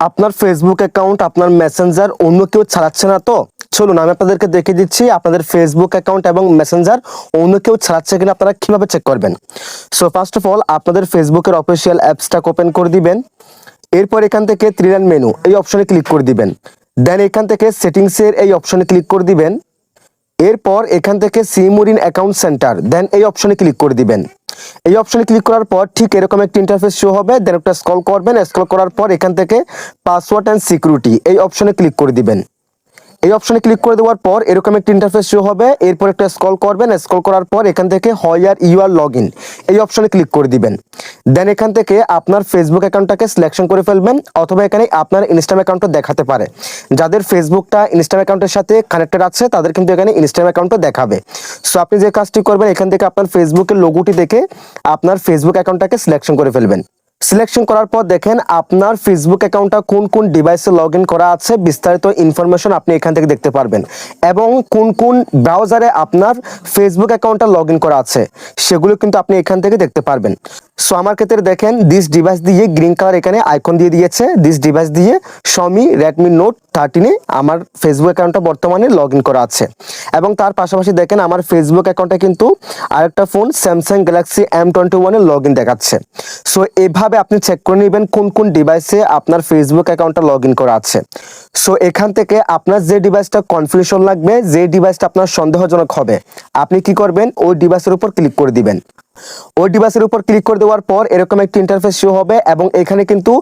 আপনার Facebook account আপনার Messenger অন্য কেউ ছাড়াচ্ছে না তো? চলুন, আমি আপনাদেরকে দেখে দিচ্ছি আপনাদের ফেসবুক অ্যাকাউন্ট এবং মেসেঞ্জার অন্য কেউ ছাড়াচ্ছে কিনা, আপনারা কীভাবে চেক করবেন? সো ফার্স্ট অফ অল আপনাদের ফেসবুকের অফিসিয়াল অ্যাপসটা ওপেন করে দিবেন। এরপর এখান থেকে ত্রিলান মেনু এই অপশনে ক্লিক করে দিবেন। দেন এখান থেকে সেটিংসের এই অপশনে ক্লিক করে দিবেন। এরপর এখান থেকে সিমুরিন অ্যাকাউন্ট সেন্টার দেন এই অপশনে ক্লিক করে দিবেন। এই অপশনে ক্লিক করার পর ঠিক এরকম একটি ইন্টারফেস শো হবে। দেন একটা স্ক্রল করবেন। স্ক্রল করার পর এখান থেকে পাসওয়ার্ড অ্যান্ড সিকিউরিটি এই অপশনে ক্লিক করে দিবেন। এই অপশনে ক্লিক করে দেওয়ার পর এরকম একটা ইন্টারফেস শো হবে। এরপর একটা স্ক্রল করবেন। স্ক্রল করার পর এখান থেকে হয় আর ইউ আর লগ এই অপশনে ক্লিক করে দিবেন। দেন এখান থেকে আপনার ফেসবুক অ্যাকাউন্টটাকে সিলেকশন করে ফেলবেন অথবা এখানে আপনার ইনস্টাগ্রাম অ্যাকাউন্টও দেখাতে পারে। যাদের ফেসবুকটা ইনস্টাগ্রাম অ্যাকাউন্টের সাথে কানেক্টেড আছে, তাদের কিন্তু এখানে ইনস্টাগ্রাম অ্যাকাউন্টও দেখাবে। সো আপনি যে কাজটি করবেন, এখান থেকে আপনার ফেসবুকের লোগোটি দেখে আপনার ফেসবুক অ্যাকাউন্টটাকে সিলেকশন করে ফেলবেন। সিলেকশন করার পর দেখেন আপনার ফেসবুক অ্যাকাউন্টটা কোন কোন ডিভাইসে লগ করা আছে, বিস্তারিত ইনফরমেশন আপনি এখান থেকে দেখতে পারবেন। এবং কোন কোন ব্রাউজারে আপনার ফেসবুক অ্যাকাউন্টটা লগ করা আছে, সেগুলো কিন্তু আপনি এখান থেকে দেখতে পারবেন। সো আমার ক্ষেত্রে দেখেন দিস ডিভাইস দিয়ে গ্রিন কালার এখানে আইকন দিয়ে দিয়েছে। দিস ডিভাইস দিয়ে সমি রেডমি নোট থার্টিনে আমার ফেসবুক অ্যাকাউন্টটা বর্তমানে লগ ইন করা আছে। এবং তার পাশাপাশি দেখেন আমার ফেসবুক অ্যাকাউন্টে কিন্তু আরেকটা phone Samsung Galaxy M twenty ওয়ানে লগ ইন দেখাচ্ছে। সো এভাবে আপনি চেক করে নেবেন কোন কোন ডিভাইসে আপনার ফেসবুক অ্যাকাউন্টটা লগ ইন করা আছে। সো এখান থেকে আপনার যে ডিভাইসটা কনফিউশন লাগবে, যে ডিভাইসটা আপনার সন্দেহজনক হবে, আপনি কি করবেন? ওই ডিভাইসের উপর ক্লিক করে দিবেন। ওই ডিভাইসের উপর ক্লিক করে দেওয়ার পর এরকম একটি ইন্টারফেস শো হবে এবং এখানে কিন্তু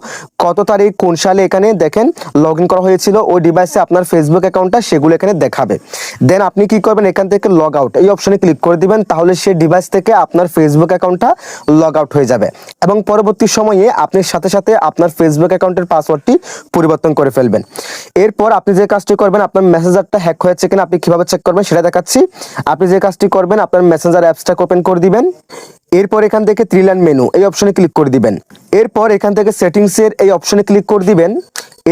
কত তারিখ, কোন সালে এখানে দেখেন লগ করা হয়েছিল। ওই ডিভাইসে আপনার ফেসবুক অ্যাকাউন্টটা সেগুলো এখানে দেখাবে। দেন আপনি কি করবেন? এখান থেকে লগ আউট এই অপশনে ক্লিক করে দিবেন, তাহলে সেই ডিভাইস থেকে আপনার ফেসবুক অ্যাকাউন্টটা লগ আউট হয়ে যাবে। এবং পরবর্তী সময়ে আপনি সাথে সাথে আপনার ফেসবুক অ্যাকাউন্টের পাসওয়ার্ডটি পরিবর্তন করে ফেলবেন। এরপর আপনি যে কাজটি করবেন, আপনার মেসেঞ্জারটা হ্যাক হয়েছে কিনা আপনি কীভাবে চেক করবেন সেটা দেখাচ্ছি। আপনি যে কাজটি করবেন, আপনার মেসেঞ্জার অ্যাপসটাকে ওপেন করে দিবেন। এরপর এখান থেকে ত্রিলান মেনু এই অপশনে ক্লিক করে দিবেন। এরপর এখান থেকে সেটিংসের এই অপশনে ক্লিক করে দিবেন।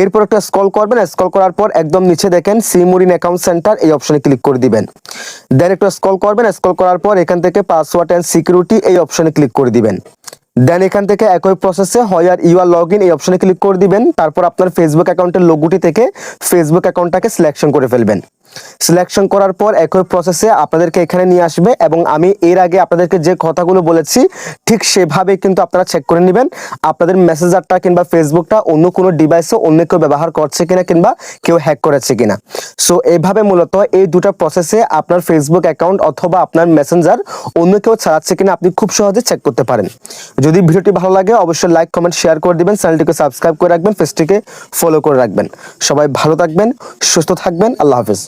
এরপর একটা স্ক্রল করবেন স্কল করার পর একদম নিচে দেখেন সিমুরিন অ্যাকাউন্ট সেন্টার এই অপশনে ক্লিক করে দিবেন। দেন একটা স্ক্রল করবেন স্কল করার পর এখান থেকে পাসওয়ার্ড অ্যান্ড সিকিউরিটি এই অপশনে ক্লিক করে দিবেন। দেন এখান থেকে একই প্রসেসে where you are log in এই অপশনে ক্লিক করে দিবেন, তারপর আপনার ফেসবুক অ্যাকাউন্টের লোগোটি থেকে ফেসবুক অ্যাকাউন্টটাকে সিলেকশন করে ফেলবেন। সিলেকশন করার পর একই প্রসেসে আপনাদেরকে এখানে নিয়ে আসবে এবং আমি এর আগে আপনাদেরকে যে কথাগুলো বলেছি, ঠিক সেভাবে কিন্তু আপনারা চেক করে নেবেন। আপনাদের মেসেঞ্জারটা কিংবা ফেসবুকটা অন্য কোনো ডিভাইসে অন্য কেউ ব্যবহার করছে কিনা কিংবা কেউ হ্যাক করেছে কিনা। সো এইভাবে মূলত এই দুটো প্রসেসে আপনার ফেসবুক অ্যাকাউন্ট অথবা আপনার মেসেঞ্জার অন্য কেউ ছাড়াচ্ছে কিনা আপনি খুব সহজে চেক করতে পারেন। যদি ভিডিওটি ভালো লাগে, অবশ্যই লাইক কমেন্ট শেয়ার করে দিবেন চ্যানেলটিকে সাবস্ক্রাইব করে রাখবেন পেজটিকে ফলো করে রাখবেন। সবাই ভালো থাকবেন, সুস্থ থাকবেন, আল্লাহ হাফিজ।